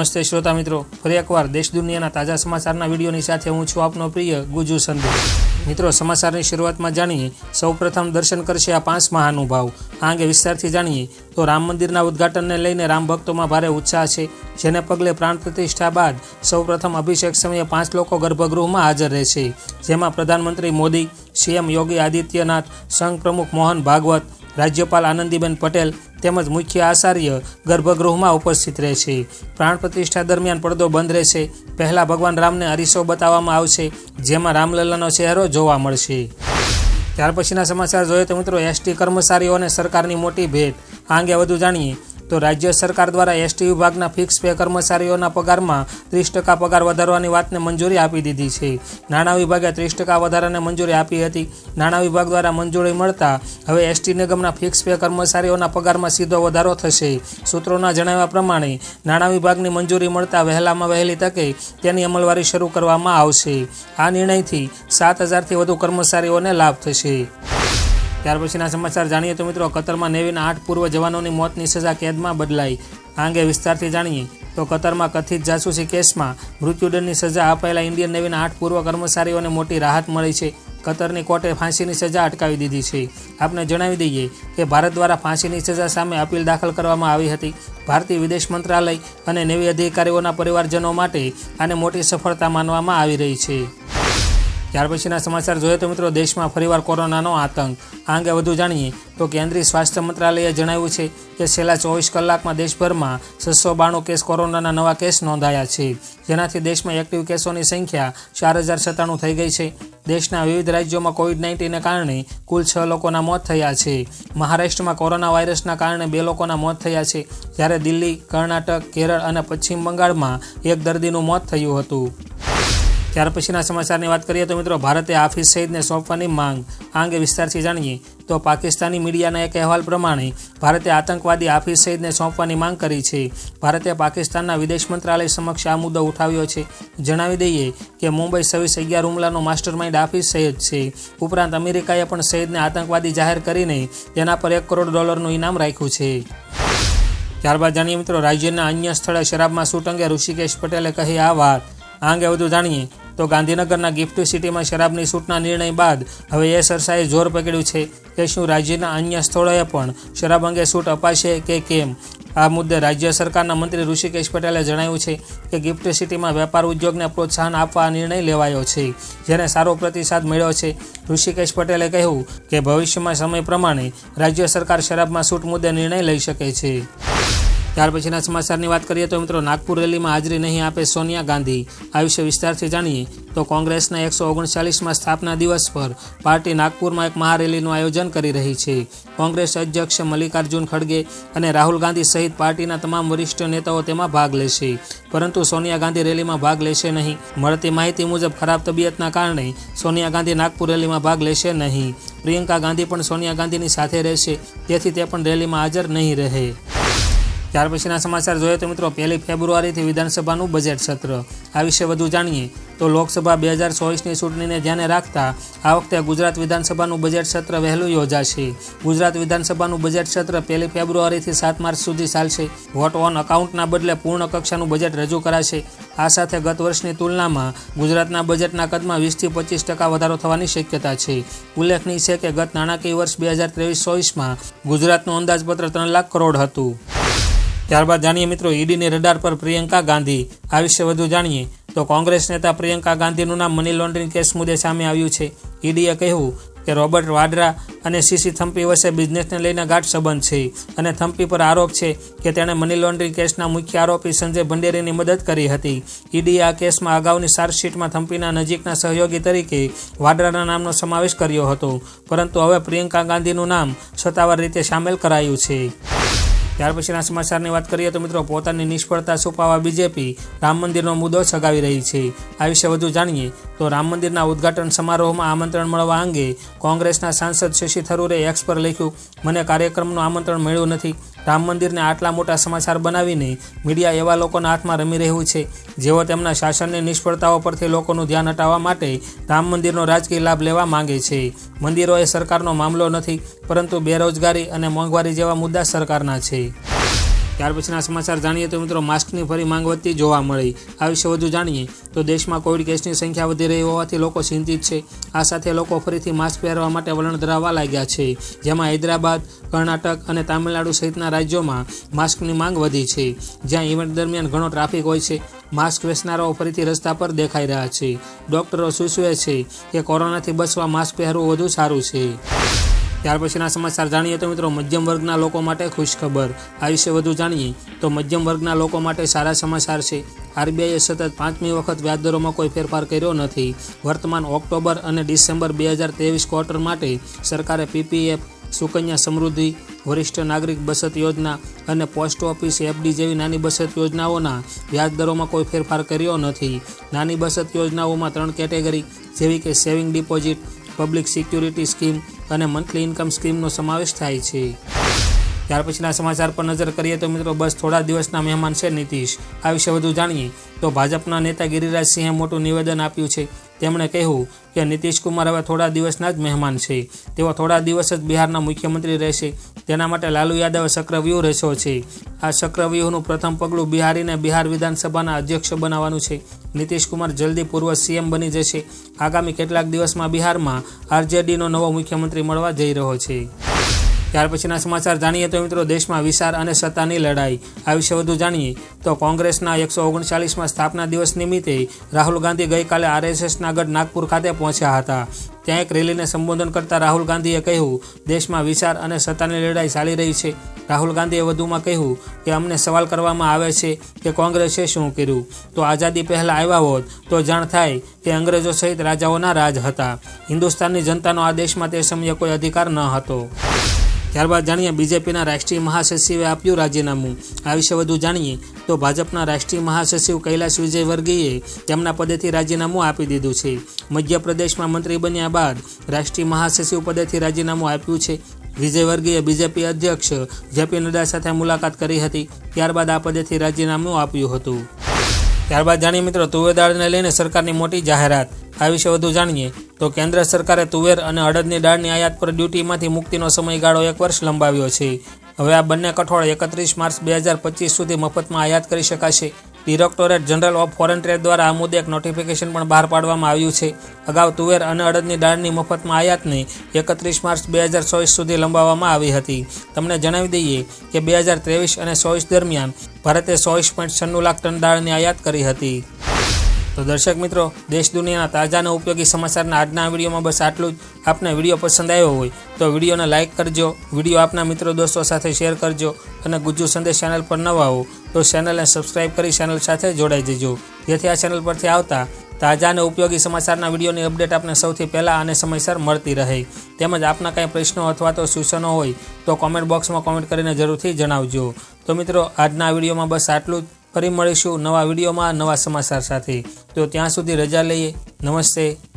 નમસ્તે શ્રોતા મિત્રો. ફરી એકવાર દેશ દુનિયાના તાજા સમાચારના વિડીયોની સાથે હું છું આપનો પ્રિય ગુજુ સંદેશ મિત્રો, સમાચારની શરૂઆતમાં જાણીએ, સૌપ્રથમ દર્શન કરશે આ પાંચ મહાનુભાવ. આ અંગે વિસ્તારથી જાણીએ, તો રામ મંદિરના ઉદ્ઘાટનને લઈને રામ ભક્તોમાં ભારે ઉત્સાહ છે. જેને પગલે પ્રાણ પ્રતિષ્ઠા બાદ સૌપ્રથમ અભિષેક સમયે પાંચ લોકો ગર્ભગૃહમાં હાજર રહેશે. જેમાં પ્રધાનમંત્રી મોદી, સીએમ યોગી આદિત્યનાથ, સંઘ પ્રમુખ મોહન ભાગવત, રાજ્યપાલ આનંદીબેન પટેલ તેમજ મુખ્ય આચાર્ય ગર્ભગૃહમાં ઉપસ્થિત રહેશે. પ્રાણ પ્રતિષ્ઠા દરમિયાન પડદો બંધ રહેશે. પહેલા ભગવાન રામને અરીસો બતાવવામાં આવશે, જેમાં રામલલ્લાનો ચહેરો જોવા મળશે. ત્યાર પછીના સમાચાર જોઈએ તો મિત્રો, એસટી કર્મચારીઓને સરકારની મોટી ભેટ. આ અંગે વધુ જાણીએ તો રાજ્ય સરકાર દ્વારા એસટી વિભાગના ફિક્સ પે કર્મચારીઓના પગારમાં ત્રીસ ટકા પગાર વધારવાની વાતને મંજૂરી આપી દીધી છે. નાણાં વિભાગે ત્રીસ ટકા વધારાને મંજૂરી આપી હતી. નાણાં વિભાગ દ્વારા મંજૂરી મળતા હવે એસટી નિગમના ફિક્સ પે કર્મચારીઓના પગારમાં સીધો વધારો થશે. સૂત્રોના જણાવ્યા પ્રમાણે, નાણાં વિભાગની મંજૂરી મળતા વહેલામાં વહેલી તકે તેની અમલવારી શરૂ કરવામાં આવશે. આ નિર્ણયથી સાત હજારથી વધુ કર્મચારીઓને લાભ થશે. ત્યાર પછીના સમાચાર જાણીએ તો મિત્રો, કતરમાં નેવીના આઠ પૂર્વ જવાનોની મોતની સજા કેદમાં બદલાઈ. આ અંગે વિસ્તારથી જાણીએ તો કતરમાં કથિત જાસૂસી કેસમાં મૃત્યુદંડની સજા અપાયેલા ઇન્ડિયન નેવીના આઠ પૂર્વ કર્મચારીઓને મોટી રાહત મળી છે. કતરની કોર્ટે ફાંસીની સજા અટકાવી દીધી છે. આપને જણાવી દઈએ કે ભારત દ્વારા ફાંસીની સજા સામે અપીલ દાખલ કરવામાં આવી હતી. ભારતીય વિદેશ મંત્રાલય અને નેવી અધિકારીઓના પરિવારજનો માટે આને મોટી સફળતા માનવામાં આવી રહી છે. ત્યાર પછીના સમાચાર જોઈએ તો મિત્રો, દેશમાં ફરીવાર કોરોનાનો આતંક. આ અંગે વધુ જાણીએ તો કેન્દ્રીય સ્વાસ્થ્ય મંત્રાલયે જણાવ્યું છે કે છેલ્લા ચોવીસ કલાકમાં દેશભરમાં છસો બાણું કેસ કોરોનાના નવા કેસ નોંધાયા છે. જેનાથી દેશમાં એક્ટિવ કેસોની સંખ્યા ચાર હજાર સત્તાણું થઈ ગઈ છે. દેશના વિવિધ રાજ્યોમાં કોવિડ નાઇન્ટીનને કારણે કુલ છ લોકોના મોત થયા છે. મહારાષ્ટ્રમાં કોરોના વાયરસના કારણે બે લોકોના મોત થયા છે. જ્યારે દિલ્હી, કર્ણાટક, કેરળ અને પશ્ચિમ બંગાળમાં એક દર્દીનું મોત થયું હતું. ત્યાર પછીના સમાચારની વાત કરીએ તો મિત્રો, ભારતે હાફિઝ સઈદને સોંપવાની માંગ આ અંગે વિસ્તારથી જાણીએ તો પાકિસ્તાની મીડિયાના એક અહેવાલ પ્રમાણે ભારતે આતંકવાદી હાફિઝ સઈદને સોંપવાની માંગ કરી છે. ભારતે પાકિસ્તાનના વિદેશ મંત્રાલય સમક્ષ આ મુદ્દો ઉઠાવ્યો છે. જણાવી દઈએ કે મુંબઈ સવીસ અગિયાર હુમલાનો માસ્ટરમાઇન્ડ હાફિઝ સઈદ છે. ઉપરાંત અમેરિકાએ પણ સઈદને આતંકવાદી જાહેર કરીને તેના પર એક કરોડ ડોલરનું ઇનામ રાખ્યું છે. ત્યારબાદ જાણીએ મિત્રો, રાજ્યના અન્ય સ્થળે શરાબમાં સૂટ અંગે ઋષિકેશ પટેલે કહી આ વાત. આ અંગે વધુ જાણીએ તો ગાંધીનગરના ગિફ્ટ સિટીમાં શરાબની છૂટના નિર્ણય બાદ હવે એ સરસાએ જોર પકડ્યું છે કે શું રાજ્યના અન્ય સ્થળોએ પણ શરાબ અંગે છૂટ અપાશે કે કેમ? આ મુદ્દે રાજ્ય સરકારના મંત્રી ઋષિકેશ પટેલે જણાવ્યું છે કે ગિફ્ટ સિટીમાં વેપાર ઉદ્યોગને પ્રોત્સાહન આપવા નિર્ણય લેવાયો છે, જેને સારો પ્રતિસાદ મળ્યો છે. ઋષિકેશ પટેલે કહ્યું કે ભવિષ્યમાં સમય પ્રમાણે રાજ્ય સરકાર શરાબમાં છૂટ મુદ્દે નિર્ણય લઈ શકે છે. ત્યાર પછીના સમાચારની વાત કરીએ તો મિત્રો નાગપુર રેલીમાં હાજરી નહીં આપે સોનિયા ગાંધી. આ વિશે વિસ્તારથી જાણીએ તો કોંગ્રેસના એકસો ઓગણચાલીસમાં સ્થાપના દિવસ પર પાર્ટી નાગપુરમાં એક મહારેલીનું આયોજન કરી રહી છે. કોંગ્રેસ અધ્યક્ષ મલ્લિકાર્જુન ખડગે અને રાહુલ ગાંધી સહિત પાર્ટીના તમામ વરિષ્ઠ નેતાઓ તેમાં ભાગ લેશે. પરંતુ સોનિયા ગાંધી રેલીમાં ભાગ લેશે નહીં. મળતી માહિતી મુજબ ખરાબ તબિયતના કારણે સોનિયા ગાંધી નાગપુર રેલીમાં ભાગ લેશે નહીં. પ્રિયંકા ગાંધી પણ સોનિયા ગાંધીની સાથે રહેશે, તેથી તે પણ રેલીમાં હાજર નહીં રહે. ત્યાર પછીના સમાચાર જોઈએ તો મિત્રો, પહેલી ફેબ્રુઆરીથી વિધાનસભાનું બજેટ સત્ર. આ વિશે વધુ જાણીએ તો લોકસભા બે હજાર ચોવીસની ચૂંટણીને ધ્યાને રાખતા આ વખતે ગુજરાત વિધાનસભાનું બજેટ સત્ર વહેલું યોજાશે. ગુજરાત વિધાનસભાનું બજેટ સત્ર પહેલી ફેબ્રુઆરીથી સાત માર્ચ સુધી ચાલશે. વોટ ઓન અકાઉન્ટના બદલે પૂર્ણ કક્ષાનું બજેટ રજૂ કરાશે. આ સાથે ગત વર્ષની તુલનામાં ગુજરાતના બજેટના કદમાં વીસથી પચીસ ટકા વધારો થવાની શક્યતા છે. ઉલ્લેખનીય છે કે ગત નાણાકીય વર્ષ બે હજાર ત્રેવીસ ચોવીસમાં ગુજરાતનું અંદાજપત્ર ત્રણ લાખ કરોડ હતું. ત્યારબાદ જાણીએ મિત્રો, ઈડીની રડાર પર પ્રિયંકા ગાંધી. આ વિશે વધુ જાણીએ તો કોંગ્રેસ નેતા પ્રિયંકા ગાંધીનું નામ મની લોન્ડરિંગ કેસ મુદ્દે સામે આવ્યું છે. ઈડીએ કહ્યું કે રોબર્ટ વાડ્રા અને સીસી થમ્પી વચ્ચે બિઝનેસને લઈને ગાઢ સંબંધ છે અને થમ્પી પર આરોપ છે કે તેણે મની લોન્ડરિંગ કેસના મુખ્ય આરોપી સંજય ભંડેરીની મદદ કરી હતી. ઈડીએ આ કેસમાં અગાઉની ચાર્જશીટમાં થમ્પીના નજીકના સહયોગી તરીકે વાડ્રાના નામનો સમાવેશ કર્યો હતો. પરંતુ હવે પ્રિયંકા ગાંધીનું નામ સત્તાવાર રીતે સામેલ કરાયું છે. ત્યાર પછીના સમાચારની વાત કરીએ તો મિત્રો પોતાની નિષ્ફળતા છુપાવવા બીજેપી રામ મંદિરનો મુદ્દો સગાવી રહી છે. આ વિશે વધુ જાણીએ તો રામ મંદિરના ઉદ્ઘાટન સમારોહમાં આમંત્રણ મળવા અંગે કોંગ્રેસના સાંસદ શશી થરૂરે એક્સ પર લખ્યું, મને કાર્યક્રમનું આમંત્રણ મળ્યું નથી. રામ મંદિરને આટલા મોટા સમાચાર બનાવીને મીડિયા એવા લોકોના હાથમાં રમી રહ્યું છે, જેઓ તેમના શાસનની નિષ્ફળતાઓ પરથી લોકોનું ધ્યાન હટાવવા માટે રામ મંદિરનો રાજકીય લાભ લેવા માંગે છે. મંદિરો એ સરકારનો મામલો નથી, પરંતુ બેરોજગારી અને મોંઘવારી જેવા મુદ્દા સરકારના છે. ત્યાર પછીના સમાચાર જાણીએ તો મિત્રો માસ્કની ફરી માંગ વધતી જોવા મળી. આ વિશે વધુ જાણીએ તો દેશમાં કોવિડ કેસની સંખ્યા વધી રહી હોવાથી લોકો ચિંતિત છે. આ સાથે લોકો ફરીથી માસ્ક પહેરવા માટે વલણ ધરાવવા લાગ્યા છે. જેમાં હૈદરાબાદ, કર્ણાટક અને તામિલનાડુ સહિતના રાજ્યોમાં માસ્કની માંગ વધી છે. જ્યાં ઇવેન્ટ દરમિયાન ઘણો ટ્રાફિક હોય છે. માસ્ક વેચનારાઓ ફરીથી રસ્તા પર દેખાઈ રહ્યા છે. ડોક્ટરો સૂચવે છે કે કોરોનાથી બચવા માસ્ક પહેરવું વધુ સારું છે. ત્યાર પછીના સમાચાર જાણીએ તો મિત્રો મધ્યમ વર્ગના લોકો માટે ખુશખબર. આ વિશે વધુ જાણીએ તો મધ્યમ વર્ગના લોકો માટે સારા સમાચાર છે. આરબીઆઈએ સતત પાંચમી વખત વ્યાજદરોમાં કોઈ ફેરફાર કર્યો નથી. વર્તમાન ઓક્ટોબર અને ડિસેમ્બર બે હજાર ત્રેવીસ ક્વાર્ટર માટે સરકારે પીપીએફ, સુકન્યા સમૃદ્ધિ, વરિષ્ઠ નાગરિક બચત યોજના અને પોસ્ટ ઓફિસ એફડી જેવી નાની બચત યોજનાઓના વ્યાજદરોમાં કોઈ ફેરફાર કર્યો નથી. નાની બચત યોજનાઓમાં ત્રણ કેટેગરી, જેવી કે saving deposit, public security scheme અને મંથલી ઇન્કમ સ્કીમનો સમાવેશ થાય છે. ત્યાર પછીના સમાચાર પર નજર કરીએ તો મિત્રો બસ થોડા દિવસના મહેમાન છે નીતિશ. આ વિશે વધુ જાણીએ તો ભાજપના નેતા ગિરિરાજ સિંહે મોટું નિવેદન આપ્યું છે. તેમણે કહ્યું કે નીતિશકુમાર હવે થોડા દિવસના જ મહેમાન છે. તેઓ થોડા દિવસ જ બિહારના મુખ્યમંત્રી રહેશે. તેના માટે લાલુ યાદવે ચક્રવ્યૂહ રચ્યો છે. આ ચક્રવ્યૂહનું પ્રથમ પગલું બિહારીને બિહાર વિધાનસભાના અધ્યક્ષ બનાવવાનું છે. નીતિશકુમાર જલ્દી પૂર્વ સીએમ બની જશે. આગામી કેટલાક દિવસમાં બિહારમાં આરજેડીનો નવો મુખ્યમંત્રી મળવા જઈ રહ્યો છે. ત્યાર પછીના સમાચાર જાણીએ તો મિત્રો દેશમાં વિચાર અને સત્તાની લડાઈ. આ વિશે વધુ જાણીએ તો કોંગ્રેસના એકસો ઓગણચાલીસમાં સ્થાપના દિવસ નિમિત્તે રાહુલ ગાંધી ગઈકાલે આરએસએસના ગઢ નાગપુર ખાતે પહોંચ્યા હતા. ત્યાં એક રેલીને સંબોધન કરતા રાહુલ ગાંધીએ કહ્યું, દેશમાં વિચાર અને સત્તાની લડાઈ ચાલી રહી છે. રાહુલ ગાંધીએ વધુમાં કહ્યું કે, અમને સવાલ કરવામાં આવે છે કે કોંગ્રેસે શું કર્યું? તો આઝાદી પહેલાં આવ્યા હોત તો જાણ થાય કે અંગ્રેજો સહિત રાજાઓના રાજ હતા. હિન્દુસ્તાનની જનતાનો આ દેશમાં તે સમયે કોઈ અધિકાર ન હતો. ત્યારબાદ જાણીએ બીજેપીના રાષ્ટ્રીય મહાસચિવે આપ્યું રાજીનામું. આ વિશે વધુ જાણીએ તો ભાજપના રાષ્ટ્રીય મહાસચિવ કૈલાશ વિજયવર્ગીયે તેમના પદેથી રાજીનામું આપી દીધું છે. મધ્યપ્રદેશમાં મંત્રી બન્યા બાદ રાષ્ટ્રીય મહાસચિવ પદેથી રાજીનામું આપ્યું છે. વિજયવર્ગીયે બીજેપી અધ્યક્ષ જેપી નડ્ડા સાથે મુલાકાત કરી હતી. ત્યારબાદ આ પદેથી રાજીનામું આપ્યું હતું. ત્યારબાદ જાણીએ મિત્રો તુવેર દાળને લઈને સરકારની મોટી જાહેરાત. આ વિશે વધુ જાણીએ તો કેન્દ્ર સરકારે તુવેર અને અડદની દાળની આયાત પર ડ્યુટીમાંથી મુક્તિનો સમયગાળો એક વર્ષ લંબાવ્યો છે. હવે આ બંને કઠોળ એકત્રીસ માર્ચ બે હજાર પચીસ સુધી મફતમાં આયાત કરી શકાશે. Directorate general of foreign trade દ્વારા આ મુદ્દે એક નોટિફિકેશન પણ બહાર પાડવામાં આવ્યું છે. અગાઉ તુવેર અને અડદની દાળની મફતમાં આયાતને એકત્રીસ માર્ચ બે હજાર ચોવીસ સુધી લંબાવવામાં આવી હતી. તમને જણાવી દઈએ કે બે હજાર ત્રેવીસ અને ચોવીસ દરમિયાન ભારતે ચોવીસ પોઈન્ટ છન્નું લાખ ટન દાળની આયાત કરી હતી. તો દર્શક મિત્રો, દેશ દુનિયાના તાજા અને ઉપયોગી સમાચારના આજના વિડીયોમાં બસ આટલું જ. આપને વીડિયો પસંદ આવ્યો હોય, તો વિડીયોને લાઇક કરજો, વીડિયો આપના મિત્રો દોસ્તો સાથે શેર કરજો અને ગુજ્જુ સંદેશ ચેનલ પર નવા હો, તો ચેનલને સબસ્ક્રાઇબ કરી ચેનલ સાથે જોડાઈ જજો. જેથી આ ચેનલ પરથી આવતા તાજા અને ઉપયોગી સમાચારના વિડીયોની અપડેટ આપને સૌથી પહેલાં અને સમયસર મળતી રહે. તેમજ આપના કંઈ પ્રશ્નો અથવા તો સૂચનો હોય, તો કોમેન્ટ બોક્સમાં કોમેન્ટ કરીને જરૂરથી જણાવજો. તો મિત્રો, આજના વિડીયોમાં બસ આટલું ફરી મળીશું નવા વિડીયોમાં નવા સમાચાર સાથે. તો ત્યાં સુધી રજા લઈએ. નમસ્તે.